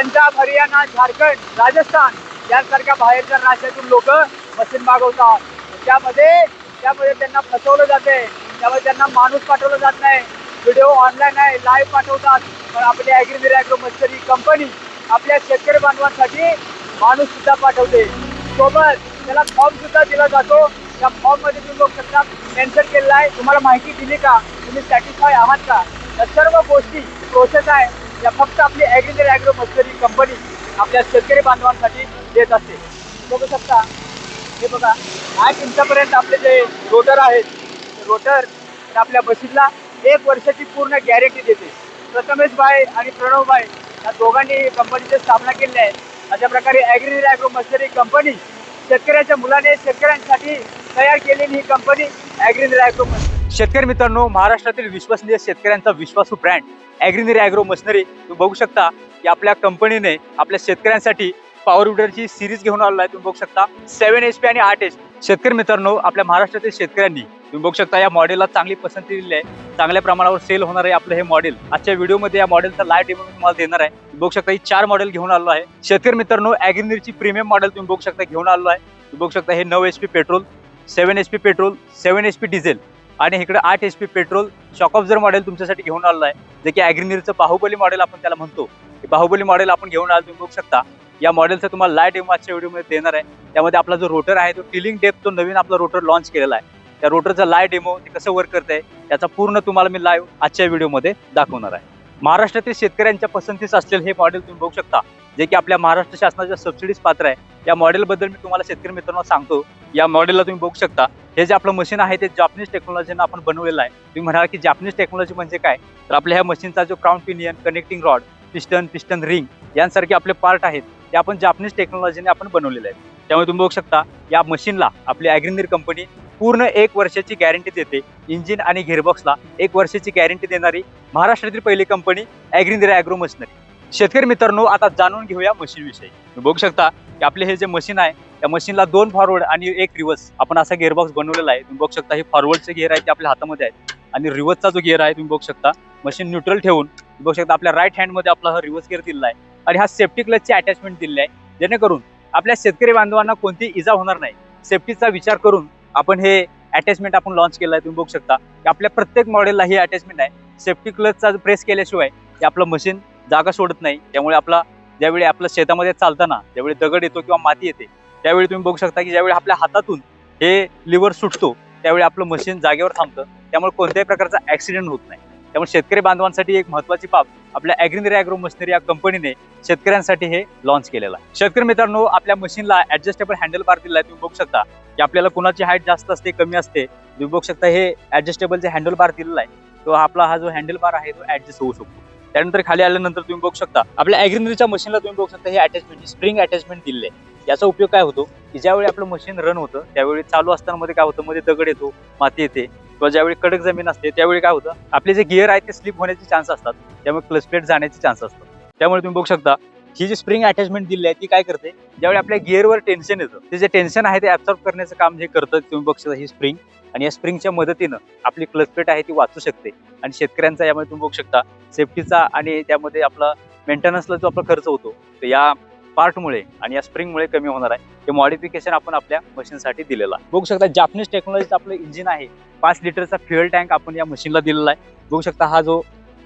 पंजाब हरियाणा झारखंड राजस्थान यांसारख्या बाहेरच्या राज्यातून लोक मशीन मागवतात. त्यामध्ये त्यामध्ये त्यांना फसवलं जाते. त्यामुळे त्यांना माणूस पाठवलं जात नाही. व्हिडिओ ऑनलाईन आहे लाईव्ह पाठवतात. पण आपली ॲग्री मिरॅग्रो मस्करी कंपनी आपल्या शेतकरी बांधवांसाठी माणूस सुद्धा पाठवते. सोबत त्याला फॉर्म सुद्धा दिला जातो. त्या फॉर्ममध्ये तुम्ही लोक त्यांना मेन्शन केलेला आहे तुम्हाला माहिती दिली का? तुम्ही सॅटिस्फाय आहात का? या सर्व गोष्टी प्रोसेस आहे. या फक्त आपली ॲग्री ॲग्रो मस्करी कंपनी आपल्या शेतकरी बांधवांसाठी देत असते. बघू शकता. हे बघा. आज इंचापर्यंत आपले जे रोटर आहेत ते रोटर आपल्या मशीनला एक वर्षाची पूर्ण गॅरंटी देते. प्रथमेश भाई आणि प्रणव भाई या दोघांनी कंपनीची स्थापना केली आहे. अशा प्रकारे ॲग्री ॲग्रो मस्करी कंपनी शेतकऱ्याच्या मुलाने शेतकऱ्यांसाठी तयार केलेली ही कंपनी ॲग्री ॲग्रो मस्करी शेतकरी मित्रांनो महाराष्ट्रातील विश्वसनीय शेतकऱ्यांचा विश्वासू ब्रँड ॲग्री ॲग्रो मशनरी तुम्ही बघू शकता की आपल्या कंपनीने आपल्या शेतकऱ्यांसाठी पॉवर विडरची सिरीज घेऊन आलेला आहे तुम्ही बघू शकता. सेव्हन एच पी आणि आठ एच शेतकरी मित्रांनो आपल्या महाराष्ट्रातील शेतकऱ्यांनी तुम्ही बघू शकता या मॉडेलला चांगली पसंती दिली आहे. चांगल्या प्रमाणावर सेल होणार आहे आपलं हे मॉडेल आजच्या व्हिडिओमध्ये या मॉडेलचा लाईव्ह डेमो तुम्हाला देणार आहे. तुम्ही बघू शकता ही चार मॉडेल घेऊन आलो आहे. शेतकरी मित्रांनो ॲग्रिनरची प्रीमियम मॉडेल तुम्ही बघू शकता घेऊन आलो आहे. तुम्ही बघू शकता हे नऊ H P petrol seven H P petrol seven H P diesel आणि इकडे आठ एच पी पेट्रोल शॉक ऑफ जर मॉडेल तुमच्यासाठी घेऊन आलेलं आहे जे की ॲग्रिनरचं बाहुबली मॉडेल आपण त्याला म्हणतो बाहुबली मॉडेल आपण घेऊन आलो तुम्ही बघू शकता. या मॉडेलचं तुम्हाला लाइट डेमो आजच्या व्हिडिओमध्ये देणार आहे. त्यामध्ये आपला जो रोटर आहे तो टिलिंग डेप तो नवीन आपला रोटर लॉन्च केलेला आहे. त्या रोटरचा लाइट डेमो ते कसं वर्क करते याचा त्याचा पूर्ण तुम्हाला मी लाईव्ह आजच्या व्हिडिओमध्ये दाखवणार आहे. महाराष्ट्रातील शेतकऱ्यांच्या पसंतीस असलेलं हे मॉडेल तुम्ही बघू शकता. जे की आपल्या महाराष्ट्र शासनाच्या सबसिडीज पात्र आहे. या मॉडेलबद्दल मी तुम्हाला शेतकरी मित्रांनो सांगतो. या मॉडेलला तुम्ही बघू शकता. हे जे आपलं मशीन आहे ते जापनीज टेक्नॉलॉजीनं आपण बनवलेलं आहे. तुम्ही म्हणाल की जापनीज टेक्नॉलॉजी म्हणजे काय? तर आपल्या ह्या मशीनचा जो crown pinion connecting rod piston piston ring यांसारखे आपले पार्ट आहेत. ते आपण जापनीज टेक्नॉलॉजीने आपण बनवलेले आहेत त्यामुळे तुम्ही बघू शकता या मशीनला आपली ॲग्रिनिर कंपनी पूर्ण एक वर्षाची गॅरंटी देते. इंजिन आणि घेरबॉक्सला एक वर्षाची गॅरंटी देणारी महाराष्ट्रातील पहिली कंपनी ॲग्रिनिर ॲग्रो मशिनरी शेतकरी मित्रांनो आता जाणून घेऊया मशीनविषयी तुम्ही बघू शकता की आपले हे जे मशीन आहे त्या मशीनला दोन फॉरवर्ड आणि एक रिव्हर्स आपण असा गेअरबॉक्स बनवलेला आहे. तुम्ही बघू शकता हे फॉरवर्डचे गिअर आहे ते आपल्या हातामध्ये आहे. आणि रिव्हर्सचा जो गिअर आहे तुम्ही बघू शकता मशीन न्यूट्रल ठेवून बघू शकता आपल्या राईट हँडमध्ये आपला हा रिव्हर्स गिअर दिलेला आहे. आणि हा सेफ्टी क्लचची अटॅचमेंट दिलेली आहे. जेणेकरून आपल्या शेतकरी बांधवांना कोणती इजा होणार नाही. सेफ्टीचा विचार करून आपण हे अटॅचमेंट आपण लॉन्च केलं आहे तुम्ही बघू शकता. की आपल्या प्रत्येक मॉडेलला ही अटॅचमेंट आहे. सेफ्टी क्लचचा प्रेस केल्याशिवाय हे आपलं मशीन जागा सोडत नाही. त्यामुळे आपला ज्यावेळी आपलं शेतामध्ये चालताना ज्यावेळी दगड येतो किंवा माती येते त्यावेळी तुम्ही बघू शकता की ज्यावेळी आपल्या हातातून हे लिव्हर सुटतो त्यावेळी आपलं मशीन जागेवर थांबतं. त्यामुळे कोणत्याही प्रकारचा ॲक्सिडेंट होत नाही. त्यामुळे शेतकरी बांधवांसाठी एक महत्वाची बाब आपल्या ॲग्रिनरी अॅग्रो मशिनरी या कंपनीने शेतकऱ्यांसाठी हे लॉन्च केलेलं आहे. शेतकरी मित्रांनो आपल्या मशीनला ऍडजस्टेबल हँडल बार दिला आहे तुम्ही बघू शकता. की आपल्याला कुणाची हाईट जास्त असते कमी असते तुम्ही बघू शकता हे ऍडजस्टेबल जे हँडल बार दिलेला आहे तो आपला हा जो हँडल बार आहे तो ऍडजस्ट होऊ शकतो. त्यानंतर खाली आल्यानंतर तुम्ही बघू शकता आपल्या ॲग्रिनरीच्या मशीनला तुम्ही बघू शकता हे अटॅचमेंट स्प्रिंग अटॅचमेंट दिले आहे. याचा उपयोग काय होतो की ज्यावेळी आपलं मशीन रन होतं त्यावेळी चालू असताना मध्ये काय होतं मध्ये दगड येतो माती येते. किंवा ज्यावेळी कडक जमीन असते त्यावेळी काय होतं? आपले जे गिअर आहे ते स्लिप होण्याचे चान्स असतात. त्यामुळे क्लच प्लेट जाण्याचे चान्स असतात. त्यामुळे तुम्ही बघू शकता ही जी स्प्रिंग अटॅचमेंट दिली आहे ती काय करते? ज्यावेळी आपल्या गिअरवर टेन्शन येतं ते जे टेन्शन आहे ते ऍब्सॉर्ब करण्याचं काम जे करतं तुम्ही बघू शकता ही स्प्रिंग आणि या स्प्रिंगच्या मदतीनं आपली क्लच प्लेट आहे ती वाचू शकते. आणि शेतकऱ्यांचा यामध्ये तुम्ही बघू शकता सेफ्टीचा आणि त्यामध्ये आपला मेंटेनन्सला जो आपला खर्च होतो तर या पार्टमुळे आणि या स्प्रिंगमुळे कमी होणार आहे. हे मॉडिफिकेशन आपण आपल्या मशीनसाठी दिलेलं आहे. बघू शकता जापनीज टेक्नॉलॉजीचं आपलं इंजिन आहे. पाच लिटरचा फ्युएल टँक आपण या मशीनला दिलेला आहे. बघू शकता हा जो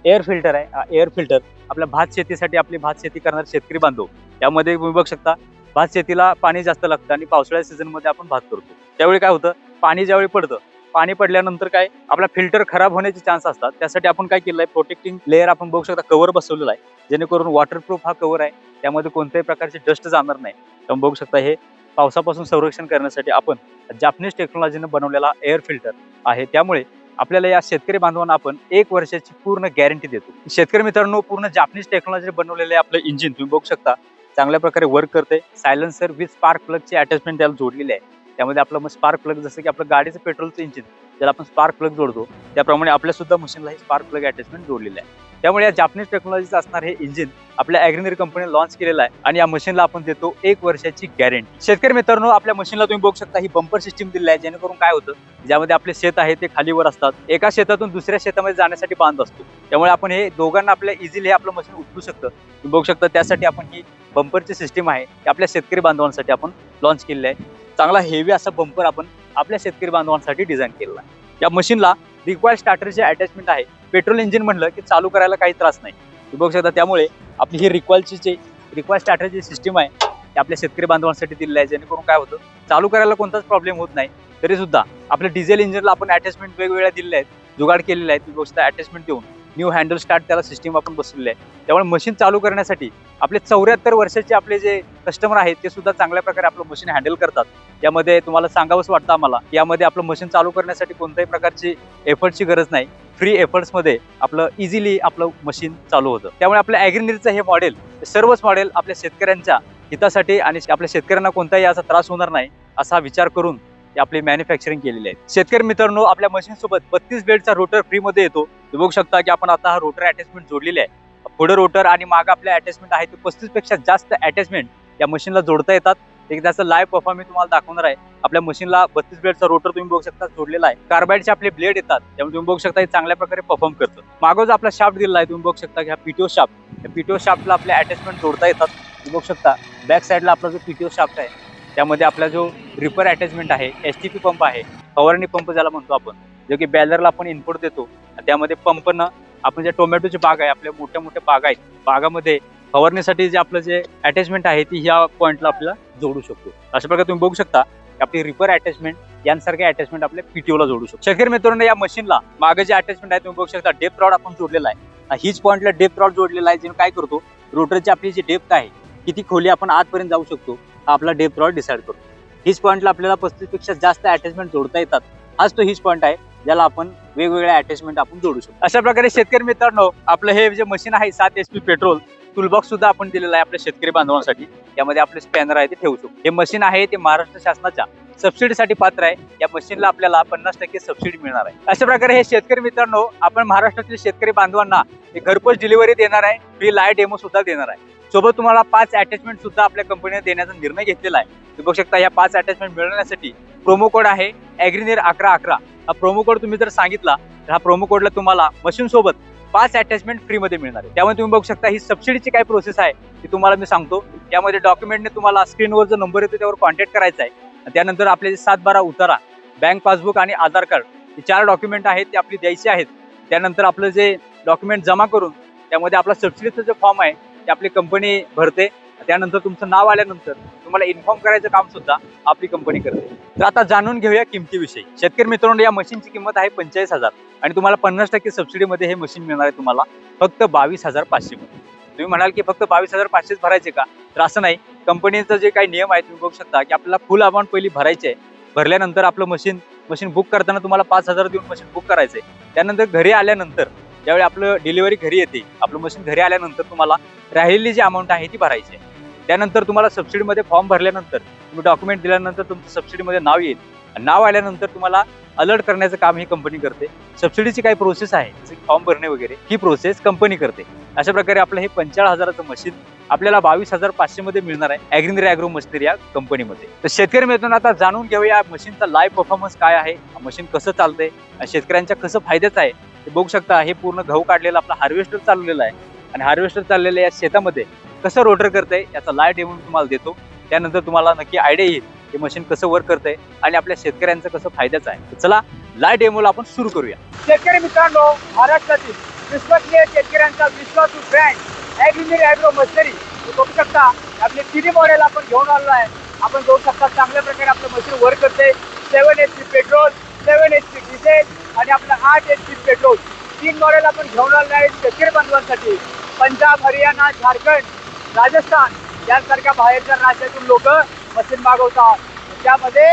एअर फिल्टर आहे हा एअर फिल्टर आपल्या भात शेतीसाठी आपली भात शेती करणारे शेतकरी बांधव. त्यामध्ये तुम्ही बघू शकता भात शेतीला पाणी जास्त लागतं आणि पावसाळ्या सीझनमध्ये आपण भात करतो. त्यावेळी काय होतं पाणी ज्यावेळी पडतं पाणी पडल्यानंतर काय आपला फिल्टर खराब होण्याचे चान्स असतात. त्यासाठी आपण काय केलं आहे प्रोटेक्टिंग लेअर आपण बघू शकता कव्हर बसवलेला आहे. जेणेकरून वॉटरप्रूफ हा कव्हर आहे. त्यामध्ये कोणत्याही प्रकारचे डस्ट जाणार नाही. तुम्ही बघू शकता हे पावसापासून संरक्षण करण्यासाठी आपण जापनीज टेक्नॉलॉजीनं बनवलेला एअर फिल्टर आहे. त्यामुळे आपल्याला या शेतकरी बांधवांना आपण एक वर्षाची पूर्ण गॅरंटी देतो. शेतकरी मित्रांनो पूर्ण जापनीज टेक्नॉलॉजी बनवलेले आपलं इंजिन तुम्ही बघू शकता. चांगल्या प्रकारे वर्क करते. सायलेन्सर विथ स्पार्क प्लगची अटॅचमेंट त्याला जोडलेली आहे. त्यामध्ये आपलं मग स्पार्क प्लग जसं की आपलं गाडीचं पेट्रोलचं इंजिन ज्याला आपण स्पार्क प्लग जोडतो त्याप्रमाणे आपल्या सुद्धा मशीनला हे स्पार्क प्लग अटॅचमेंट जोडलेलं आहे. त्यामुळे या जापनीज टेक्नॉलॉजीचं असणार हे इंजिन आपल्या ॲग्रिनरी कंपनीने लॉन्च केलेलं आहे आणि या मशीनला आपण देतो एक वर्षाची गॅरंटी शेतकरी मित्रांनो आपल्या मशीनला तुम्ही बघू शकता ही बंपर सिस्टीम दिली आहे जेणेकरून काय होतं ज्यामध्ये आपले शेत आहे ते खालीवर असतात. एका शेतातून दुसऱ्या शेतामध्ये जाण्यासाठी बांध असतो. त्यामुळे आपण हे दोघांना आपल्या इझिली हे आपलं मशीन उचलू शकतं. तुम्ही बघू शकता त्यासाठी आपण ही बंपरची सिस्टीम आहे आपल्या शेतकरी बांधवांसाठी आपण लॉन्च केलेली आहे. चांगला हेवी असा बंपर आपण आपल्या शेतकरी बांधवांसाठी डिझाईन केलेला आहे. या मशीनला रिक्वायर्ड स्टार्टरचे अटॅचमेंट आहे. पेट्रोल इंजिन म्हणलं की चालू करायला काही त्रास नाही. तुम्ही बघू शकता त्यामुळे आपली ही रिक्वायरची जे रिक्वायर स्टार्टरची सिस्टीम आहे ती आपल्या शेतकरी बांधवांसाठी दिलेली आहे. जेणेकरून काय होतं चालू करायला कोणताच प्रॉब्लेम होत नाही. तरी सुद्धा आपल्या डिझेल इंजिनला आपण अटॅचमेंट वेगवेगळ्या दिलेल्या आहेत जुगाड केलेले आहेत. तुम्ही बघू शकता अटॅचमेंट देऊन. न्यू हँडल स्टार्ट त्याला सिस्टीम आपण बसलेली आहे. त्यामुळे मशीन चालू करण्यासाठी आपले चौऱ्याहत्तर वर्षाचे आपले जे कस्टमर आहेत ते सुद्धा चांगल्या प्रकारे आपलं मशीन हँडल करतात. यामध्ये तुम्हाला सांगावंच वाटतं आम्हाला यामध्ये आपलं मशीन चालू करण्यासाठी कोणत्याही प्रकारची एफर्टची गरज नाही. फ्री एफर्ट्समध्ये आपलं इझिली आपलं मशीन चालू होतं. त्यामुळे आपल्या ॲग्रिनिरचं हे मॉडेल सर्वच मॉडेल आपल्या शेतकऱ्यांच्या हितासाठी आणि आपल्या शेतकऱ्यांना कोणताही याचा त्रास होणार नाही असा विचार करून हे आपली मॅन्युफॅक्चरिंग केलेली आहे. शेतकरी मित्रांनो आपल्या मशीनसोबत बत्तीस बेल्टचा रोटर फ्रीमध्ये येतो. बघू शकता की आपण आता हा रोटर अटॅचमेंट जोडलेले आहे. पुढे रोटर आणि मागं आपल्या अटॅचमेंट आहे ते पस्तीसपेक्षा जास्त अटॅचमेंट या मशीनला जोडता येतात. एक त्याचं लाईव्ह परफॉर्म मी तुम्हाला दाखवणार आहे. आपल्या मशीनला बत्तीस ब्लेडचा रोटर तुम्ही बघू शकता जोडलेला आहे. कार्बाईडचे आपले ब्लेड येतात त्यामुळे तुम्ही बघू शकता हे चांगल्या प्रकारे परफॉर्म करतं. मागं जो आपला शाफ्ट दिलेला आहे तुम्ही बघू शकता की हा पीटीओ शाफ्ट पीटीओ शाफ्टला आपले अटॅचमेंट जोडता येतात. तुम्ही बघू शकता बॅक साईडला आपला जो पीटीओ शाफ्ट आहे त्यामध्ये आपला जो रिपर अटॅचमेंट आहे एस टी पी पंप आहे फवारणी पंप ज्याला म्हणतो आपण जो की बॅलरला आपण इनपुट देतो. त्यामध्ये पंपनं आपण जे टोमॅटोची बाग आहे आपल्या मोठ्या मोठ्या बाग आहेत बागामध्ये फवारणीसाठी जे आपलं जे अटॅचमेंट आहे ती ह्या पॉईंटला आपल्याला जोडू शकतो. अशा प्रकारे तुम्ही बघू शकता आपली रिपर अटॅचमेंट यांसारखे अटॅचमेंट आपल्या पीटीओला जोडू शकतो. शेतकरी मित्रांनो या मशीनला मागे जे अटॅचमेंट आहे तुम्ही बघू शकता डेप रॉड आपण जोडलेला आहे. हीच पॉईंटला डेप रॉड जोडलेला आहे जेणे काय करतो रोटरची आपली जी डेप्थ आहे किती खोली आपण आतपर्यंत जाऊ शकतो हा आपला डेप्थ रॉड डिसाईड करतो. हीच पॉईंटला आपल्याला पस्तीसपेक्षा जास्त अटॅचमेंट जोडता येतात. हाच तो हीच पॉईंट आहे. ज्याला आपण वेगवेगळ्या अटॅचमेंट आपण जोडू शकतो. अशा प्रकारे शेतकरी मित्रांनो आपलं हे जे मशीन आहे सात एच पी पेट्रोल टूलबॉक्स सुद्धा आपण दिलेला आहे आपल्या शेतकरी बांधवांसाठी. यामध्ये आपले स्पॅनर आहे ते ठेवू शकतो. हे मशीन आहे ते महाराष्ट्र शासनाच्या सबसिडीसाठी पात्र आहे. या मशीनला आपल्याला पन्नास टक्के सबसिडी मिळणार आहे. अशा प्रकारे हे शेतकरी मित्रांनो आपण महाराष्ट्रातील शेतकरी बांधवांना घरपोच डिलिव्हरी देणार आहे. फ्री लाय डेमो सुद्धा देणार आहे. सोबत तुम्हाला पाच अटॅचमेंट सुद्धा आपल्या कंपनीने देण्याचा निर्णय घेतलेला आहे. तुम्ही बघू शकता या पाच अटॅचमेंट मिळवण्यासाठी प्रोमो कोड आहे ॲग्रीनेर अकरा अकरा. हा प्रोमो कोड तुम्ही जर सांगितला तर हा प्रोमो कोडला तुम्हाला मशीन सोबत पाच अटॅचमेंट फ्रीमध्ये मिळणार आहे. त्यामुळे तुम्ही बघू शकता ही सबसिडीची काय प्रोसेस आहे ती तुम्हाला मी सांगतो. त्यामध्ये डॉक्युमेंटने तुम्हाला स्क्रीनवर जो नंबर येतो त्यावर कॉन्टॅक्ट करायचा आहे. त्यानंतर आपले जे सात बारा उतारा बँक पासबुक आणि आधार कार्ड हे चार डॉक्युमेंट आहेत ते आपली द्यायचे आहेत. त्यानंतर आपलं जे डॉक्युमेंट जमा करून त्यामध्ये आपला सबसिडीचा जो फॉर्म आहे ते आपली कंपनी भरते. त्यानंतर तुमचं नाव आल्यानंतर तुम्हाला इन्फॉर्म करायचं काम सुद्धा आपली कंपनी करते. तर आता जाणून घेऊया किमतीविषयी. शेतकरी मित्रांनो या मशीनची किंमत आहे पंचेचाळीस हजार. आणि तुम्हाला पन्नास टक्के सबसिडीमध्ये हे मशीन मिळणार आहे तुम्हाला फक्त बावीस हजार पाचशे तुम्ही म्हणाल की फक्त बावीस हजार पाचशेच भरायचे का? तर असं नाही. कंपनीचं जे काही नियम आहे तुम्ही बघू शकता की आपल्याला फुल अमाऊंट पहिली भरायची आहे. भरल्यानंतर आपलं मशीन मशीन बुक करताना तुम्हाला पाच हजार देऊन मशीन बुक करायचं आहे त्यानंतर घरी आल्यानंतर ज्यावेळी आपलं डिलिव्हरी घरी येते आपलं मशीन घरी आल्यानंतर तुम्हाला राहिलेली जी अमाऊंट आहे ती भरायची आहे. त्यानंतर तुम्हाला सबसिडीमध्ये फॉर्म भरल्यानंतर तुम्ही डॉक्युमेंट दिल्यानंतर तुमचं सबसिडीमध्ये नाव येईल. आणि नाव आल्यानंतर तुम्हाला अलर्ट करण्याचं काम ही कंपनी करते. सबसिडीची काही प्रोसेस आहे? फॉर्म भरणे वगैरे ही प्रोसेस कंपनी करते. अशा प्रकारे आपलं हे पंचाळीस हजाराचं मशीन आपल्याला बावीस हजार पाचशे मध्ये मिळणार आहे. ॲग्रिनरी अॅग्रो मशिनरी या कंपनीमध्ये तर शेतकरी मित्रांनो आता जाणून घेऊया मशीनचा लाईव्ह परफॉर्मन्स काय आहे मशीन कसं चालतंय शेतकऱ्यांच्या कसं फायद्याचं आहे. ते बघू शकता हे पूर्ण गहू काढलेला आपला हार्वेस्टर चाललेला आहे. आणि हार्वेस्टर चाललेल्या या शेतामध्ये कसं रोटर करतंय याचा लाईव्ह डेमो तुम्हाला देतो. त्यानंतर तुम्हाला नक्की आयडिया येईल. हे मशीन कसं वर्क करतंय आणि आपल्या शेतकऱ्यांचं कसं फायद्याचं आहे. चला लाय डेमोला आपण सुरू करूया. शेतकरी मित्रांनो महाराष्ट्रातील विश्वसनीय शेतकऱ्यांचा विश्वासू ब्रँड ॲग्रिनरी ॲग्रो मशिनरी बघू शकता आपले तिन्ही मॉडेल आपण घेऊन आलो आहे. आपण बघू शकता चांगल्या प्रकारे आपलं मशीन वर्क करते seven H P petrol seven H P diesel आणि आपलं आठ एच पी पेट्रोल तीन मॉडेल आपण घेऊन आलो आहे शेतकरी बांधवांसाठी पंजाब हरियाणा झारखंड राजस्थान. यांसारख्या बाहेरच्या राज्यातून लोक मशीन मागवतात. त्यामध्ये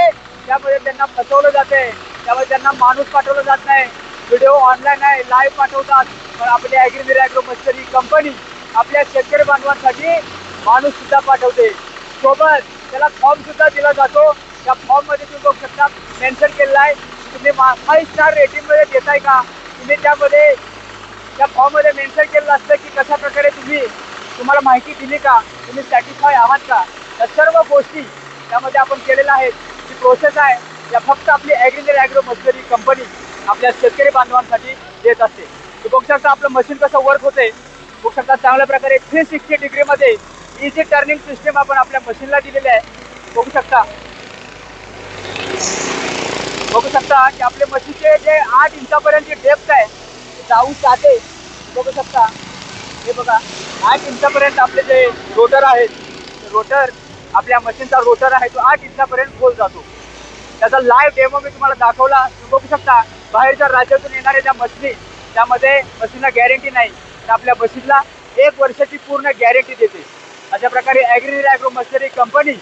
त्यामध्ये त्यांना फसवलं जाते. त्यामध्ये त्यांना माणूस पाठवला जात नाही. व्हिडिओ ऑनलाईन आहे लाईव्ह पाठवतात. पण आपली ॲग्रिमिर ॲग्रो मशिनरी कंपनी आपल्या शेतकरी बांधवांसाठी माणूस सुद्धा पाठवते. सोबत त्याला फॉर्म सुद्धा दिला जातो. त्या फॉर्ममध्ये तुम्ही बघू शकता मेन्शन केलेला आहे. तुम्ही फाईव्ह स्टार रेटिंगमध्ये देताय का? तुम्ही त्यामध्ये त्या फॉर्ममध्ये मेन्शन केलेलं असतं की कशा प्रकारे तुम्ही तुम्हाला माहिती दिली का? तुम्ही सॅटिस्फाय आहात का? या सर्व गोष्टी त्यामध्ये आपण केलेल्या आहेत. जी प्रोसेस आहे या फक्त आपली ॲग्रिकल ॲग्रो मशिनरी कंपनी आपल्या शेतकरी बांधवांसाठी देत असते. तुम्ही बघू शकता आपलं मशीन कसं वर्क होते बघू शकता चांगल्या प्रकारे थ्री सिक्स्टी डिग्रीमध्ये इझी टर्निंग सिस्टम आपण आपल्या मशीनला दिलेली आहे. बघू शकता. बघू शकता की आपले मशीनचे जे आठ इंचापर्यंत डेप्थ आहे ते जाऊ जाते. बघू शकता. हे बघा आठ इंचापर्यंत आपले जे रोटर आहेत रोटर आपल्या मशीनचा रोटर आहे तो आठ इंचापर्यंत खोल जातो. त्याचा लाईव्ह डेमो मी तुम्हाला दाखवला. बघू शकता बाहेरच्या राज्यातून येणाऱ्या ज्या मशीन त्यामध्ये मशीनला गॅरंटी नाही. तर आपल्या मशीनला एक वर्षाची पूर्ण गॅरंटी देते. अशा प्रकारे ॲग्री ॲग्रो मशिनरी कंपनी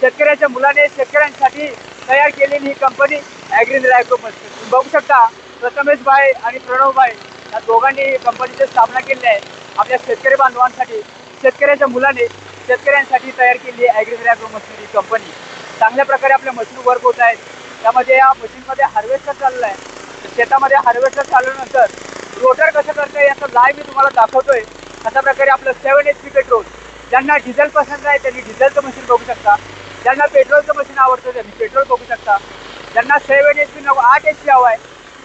शेतकऱ्याच्या मुलाने शेतकऱ्यांसाठी तयार केलेली ही कंपनी ॲग्री ॲग्रो मशिनरी बघू शकता प्रथमेश भाई आणि प्रणवभाई या दोघांनी कंपनीची स्थापना केली आहे. आपल्या शेतकरी बांधवांसाठी शेतकऱ्याच्या मुलाने शेतकऱ्यांसाठी तयार केलेली आहे मशिनरी कंपनी चांगल्या प्रकारे आपल्या मशीन वर्क होत आहेत. त्यामध्ये या मशीनमध्ये हार्वेस्टर चाललं आहे. शेतामध्ये हार्वेस्टर चालल्यानंतर रोटर कसं करतं याचं लाईव्ह मी तुम्हाला दाखवतोय. अशा प्रकारे आपलं सेवन एच पी पेट्रोल ज्यांना डिझेल पसंत आहे त्यांनी डिझेलचं मशीन बघू शकता. ज्यांना पेट्रोलचं मशीन आवडतं त्यांनी पेट्रोल बघू शकता. ज्यांना सेवन एच पी नको आठ एच पी हवं आहे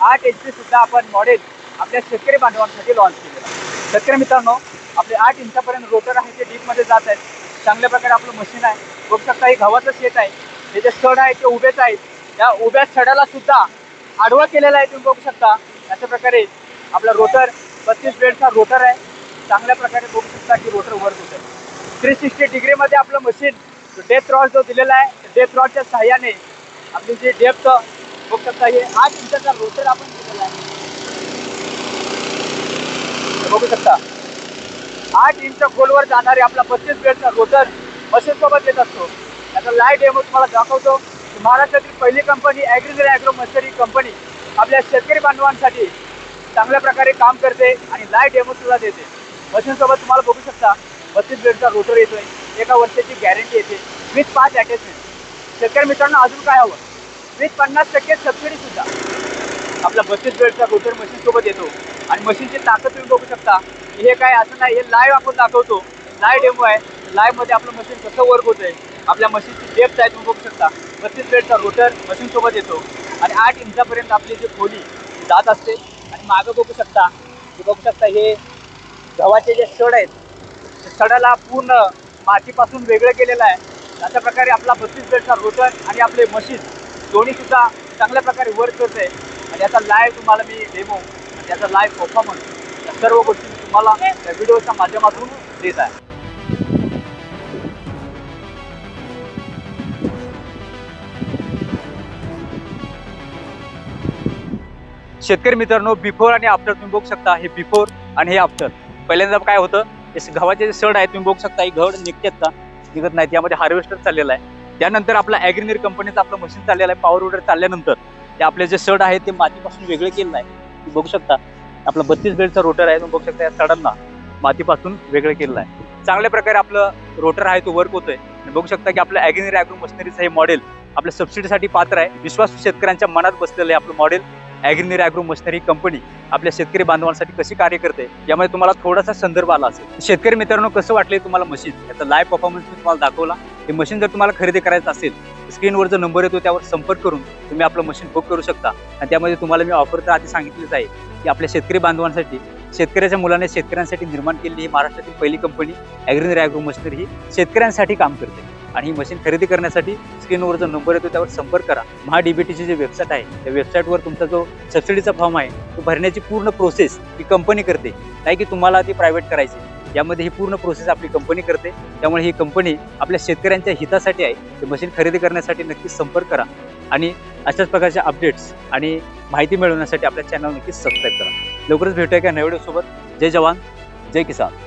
आठ एच पी सुद्धा आपण मॉडेल आपल्या शेतकरी बांधवांसाठी लॉन्च केलेलं शेतकरी मित्रांनो आपले आठ इंचापर्यंत रोटर आहे ते डीपमध्ये जात आहेत. चांगल्या प्रकारे आपलं मशीन आहे. बघू शकता हे गव्हाचं शेत आहे. हे जे सड आहे ते उभेच आहेत. या उभ्या सडाला सुद्धा आडवा केलेला आहे तुम्ही बघू शकता. अशा प्रकारे आपला रोटर बत्तीस ब्रेडचा रोटर आहे. चांगल्या प्रकारे बघू शकता की रोटर वर होतं थ्री सिक्स्टी डिग्रीमध्ये आपलं मशीन डेथ रॉड जो दिलेला आहे डेथ रॉडच्या सहाय्याने आपली जी डेप्थ बघू शकता हे आठ इंचाचा रोटर आपण दिलेला आहे. बघू शकता. आठ इंच खोलवर जाणारे आपला पस्तीस बेडचा रोटर मशीनसोबत येत असतो. त्याचा लाइट डेमो तुम्हाला दाखवतो. महाराष्ट्रातील पहिली कंपनी ॲग्रिकल ॲग्रो मशनरी कंपनी आपल्या शेतकरी बांधवांसाठी चांगल्या प्रकारे काम करते आणि लाइट डेमो सुद्धा देते. मशीनसोबत तुम्हाला बघू शकता बत्तीस बेडचा रोटर येतोय. एका वर्षाची गॅरंटी येते. विथ पाच अटॅचमेंट शेतकरी मित्रांनो अजून काय हवं? विथ पन्नास टक्के सबसिडी सुद्धा. आपला बत्तीस बेडचा रोटर मशीनसोबत येतो. आणि मशीनची ताकद तुम्ही बघू शकता. हे काय असं नाही हे लाईव्ह आपण दाखवतो. लाईव्ह डेमो आहे. लाईव्हमध्ये आपलं मशीन कसं वर्क होतंय आपल्या मशीनची डेप्थ आहे तुम्ही बघू शकता. बत्तीस बेडचा रोटर मशीन सोबत येतो. आणि आठ इंचापर्यंत आपली जी खोली जात असते. आणि मागं बघू शकता बघू शकता हे गव्हाचे जे सड आहेत सडाला पूर्ण मातीपासून वेगळं केलेलं आहे. अशा प्रकारे आपला बत्तीस बेडचा रोटर आणि आपले मशीन दोन्ही सुद्धा चांगल्या प्रकारे वर्क करत आहे आणि याचा लाईव्ह तुम्हाला मी डेमो आणि याचा लाईव्ह परफॉर्मन्स या सर्व गोष्टी तुम्हाला या व्हिडिओच्या माध्यमातून देत आहे. शेतकरी मित्रांनो बिफोर आणि आफ्टर तुम्ही बघू शकता हे बिफोर आणि हे आफ्टर पहिल्यांदा काय होतं हे गव्हाचे जे सड आहे तुम्ही बघू शकता हे घड निघतात का निघत नाही त्यामध्ये हार्वेस्टर चाललेलं आहे. त्यानंतर आपला ॲग्रिनिर कंपनीचं आपलं मशीन चाललेलं आहे पॉवर रोडर चालल्यानंतर. ते आपले जे सड आहे ते मातीपासून वेगळे केलेलं आहे. तुम्ही बघू शकता. आपला बत्तीस बेडचा रोटर आहे तुम्ही बघू शकता या सडांना मातीपासून वेगळं केलेलं आहे. चांगल्या प्रकारे आपलं रोटर आहे तो वर्क होतोय. आणि बघू शकता की आपलं ॲग्रिनिर ॲग्रो मशिनरीचं हे मॉडेल आपल्या सबसिडीसाठी पात्र आहे. विश्वास शेतकऱ्यांच्या मनात बसलेलं आहे आपलं मॉडेल ॲग्रिनिर ॲग्रो मशिनरी कंपनी आपल्या शेतकरी बांधवांसाठी कशी कार्य करते यामध्ये तुम्हाला थोडासा संदर्भ आला असेल. शेतकरी मित्रांनो कसं वाटले तुम्हाला मशीन? याचा लाईव्ह परफॉर्मन्स मी तुम्हाला दाखवला. हे मशीन जर तुम्हाला खरेदी करायचं असेल स्क्रीनवर जो नंबर येतो त्यावर संपर्क करून तुम्ही आपलं मशीन बुक करू शकता. आणि त्यामध्ये तुम्हाला मी ऑफर तर आधी सांगितलीच आहे की आपल्या शेतकरी बांधवांसाठी शेतकऱ्याच्या मुलाने शेतकऱ्यांसाठी निर्माण केलेली ही महाराष्ट्रातील पहिली कंपनी ॲग्रीन रॅग्रो मशिनरी ही शेतकऱ्यांसाठी काम करते. आणि ही मशीन खरेदी करण्यासाठी स्क्रीनवर जो नंबर येतो त्यावर संपर्क करा. महा डीबीटीची जी वेबसाईट आहे त्या वेबसाईटवर तुमचा जो सबसिडीचा फॉर्म आहे तो भरण्याची पूर्ण प्रोसेस ही कंपनी करते. नाही की तुम्हाला ती प्रायव्हेट करायची. यामध्ये ही पूर्ण प्रोसेस आपली कंपनी करते. त्यामुळे ही कंपनी आपल्या शेतकऱ्यांच्या हितासाठी आहे. ते मशीन खरेदी करण्यासाठी नक्कीच संपर्क करा. आणि अशाच प्रकारच्या अपडेट्स आणि माहिती मिळवण्यासाठी आपल्या चॅनल नक्कीच सबस्क्राईब करा. लवकरच भेटूया का नव्या जय जवान जय किसान.